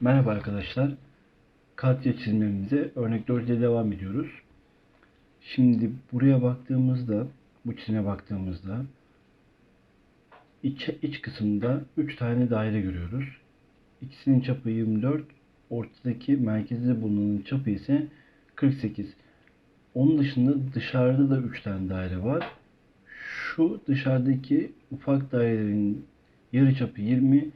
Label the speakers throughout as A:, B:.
A: Merhaba arkadaşlar. Katya çizimlerimize örnek 4 ile devam ediyoruz. Şimdi buraya baktığımızda, bu çizime baktığımızda iç, iç kısımda 3 tane daire görüyoruz. İkisinin çapı 24, ortadaki merkezde bulunanın çapı ise 48. Onun dışında dışarıda da 3 tane daire var. Şu dışarıdaki ufak dairelerin yarıçapı 20,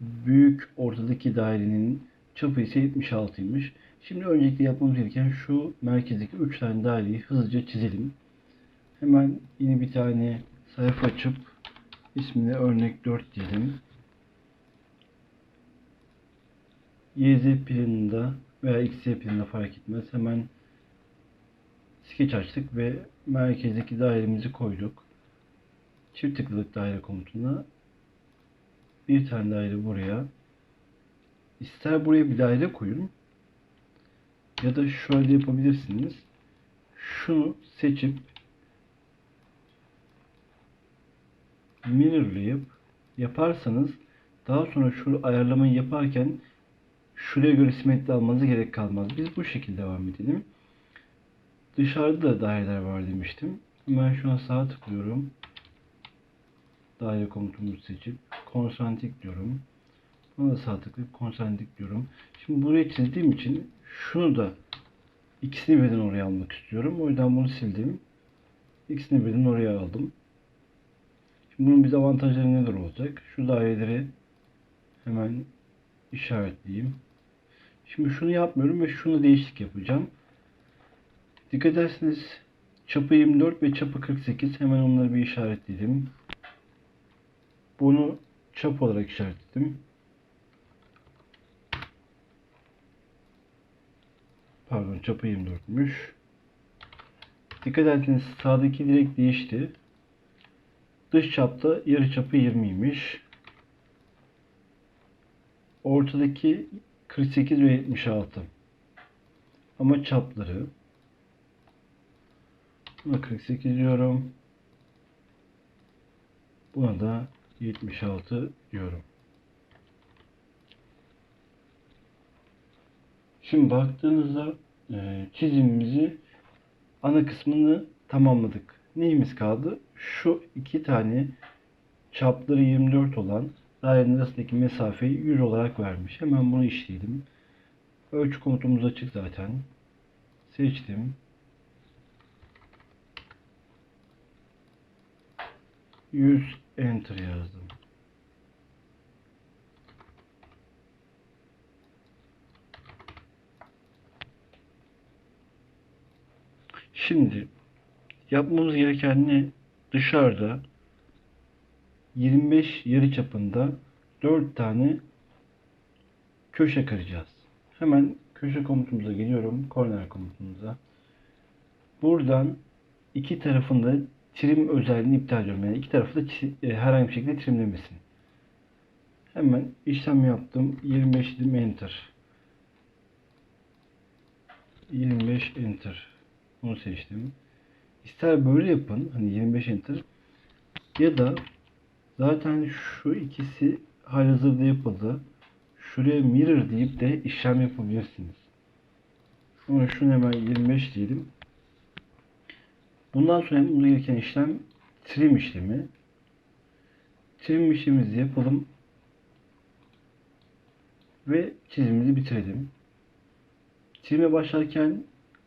A: büyük ortadaki dairenin çapı ise 76'ymış. Şimdi öncelikle yapmamız gereken şu merkezdeki 3 tane daireyi hızlıca çizelim. Hemen yeni bir tane sayfa açıp ismini örnek 4 diyelim. YZ planında veya XY planında fark etmez. Hemen sketch açtık ve merkezdeki dairemizi koyduk. Çift tıkladık daire komutuna. Bir tane daire buraya. İster buraya bir daire koyun. Ya da şöyle yapabilirsiniz. Şunu seçip mirrorlayıp yaparsanız daha sonra şu ayarlamayı yaparken şuraya göre simetri almanıza gerek kalmaz. Biz bu şekilde devam edelim. Dışarıda da daireler var demiştim. Hemen şuna sağ tıklıyorum. Daire komutumuzu seçip konsantrik diyorum. Buna da sağ tıklayıp konsantrik diyorum. Şimdi buraya çizdiğim için şunu da ikisini birden oraya almak istiyorum. O yüzden bunu sildim. İkisini birden oraya aldım. Şimdi bunun bize avantajları neler olacak? Şu daireleri hemen işaretleyeyim. Şimdi şunu yapmıyorum ve şunu değişiklik yapacağım. Dikkat ederseniz çapı 24 ve çapı 48. Hemen onları bir işaretledim. Bunu çap olarak işaretledim. Pardon çapı 24'müş. Dikkat ederseniz sağdaki direkt değişti. Dış çapta yarı çapı 20'ymiş. Ortadaki 48 ve 76. Ama çapları Buna 48 diyorum. Buna da 76 diyorum. Şimdi baktığınızda e, çizimimizi ana kısmını tamamladık. Neyimiz kaldı? Şu iki tane çapları 24 olan dairenin arasındaki mesafeyi 100 olarak vermiş. Hemen bunu işleyelim. Ölçü komutumuz açık zaten. Seçtim. 100 enter yazdım. Şimdi yapmamız gereken ne? Dışarıda 25 yarı çapında 4 tane köşe kıracağız. Hemen köşe komutumuza geliyorum. Corner komutumuza. Buradan iki tarafında trim özelliğini iptal ediyorum. Yani iki tarafı da e, herhangi bir şekilde trimlemesin. Hemen işlem yaptım. 25 dedim enter. 25 enter. Bunu seçtim. İster böyle yapın. Hani 25 enter. Ya da zaten şu ikisi halihazırda yapıldı. Şuraya mirror deyip de işlem yapabilirsiniz. Sonra şunu hemen 25 diyelim. Bundan sonra yapmamız gereken işlem trim işlemi. Trim işlemimizi yapalım. Ve çizimimizi bitirelim. Trime başlarken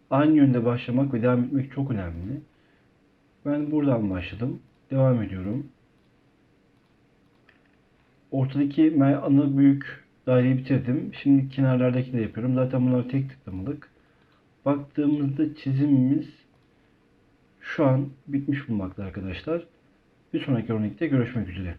A: aynı yönde başlamak ve devam etmek çok önemli. Ben buradan başladım. Devam ediyorum. Ortadaki ana büyük daireyi bitirdim. Şimdi kenarlardaki de yapıyorum. Zaten bunlar tek tıklamalık. Baktığımızda çizimimiz şu an bitmiş bulmakta arkadaşlar. Bir sonraki örnekte görüşmek üzere.